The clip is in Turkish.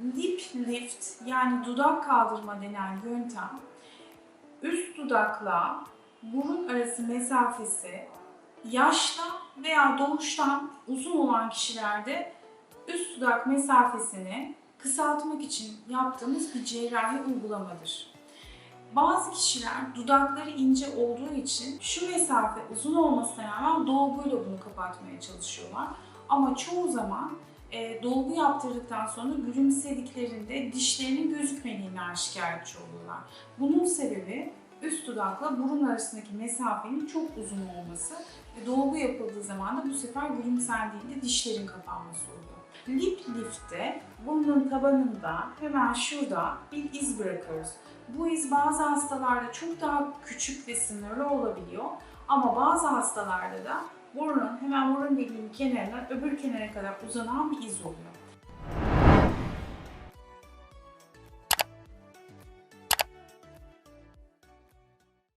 Lip lift yani dudak kaldırma denen yöntem üst dudakla burun arası mesafesi yaşta veya doğuştan uzun olan kişilerde üst dudak mesafesini kısaltmak için yaptığımız bir cerrahi uygulamadır. Bazı kişiler dudakları ince olduğu için şu mesafe uzun olmasına rağmen dolguyla bunu kapatmaya çalışıyorlar. Ama çoğu zaman e, dolgu yaptırdıktan sonra gülümsediklerinde dişlerinin gözükmediğinden şikayetçi oluyorlar. Bunun sebebi üst dudakla burun arasındaki mesafenin çok uzun olması ve dolgu yapıldığı zaman da bu sefer gülümsendiğinde dişlerin kapanması oluyor. Lip lift'te burnun tabanında hemen şurada bir iz bırakıyoruz. Bu iz bazı hastalarda çok daha küçük ve sınırlı olabiliyor ama bazı hastalarda da burnun hemen burun deliğinin kenarından öbür kenara kadar uzanan bir iz oluyor.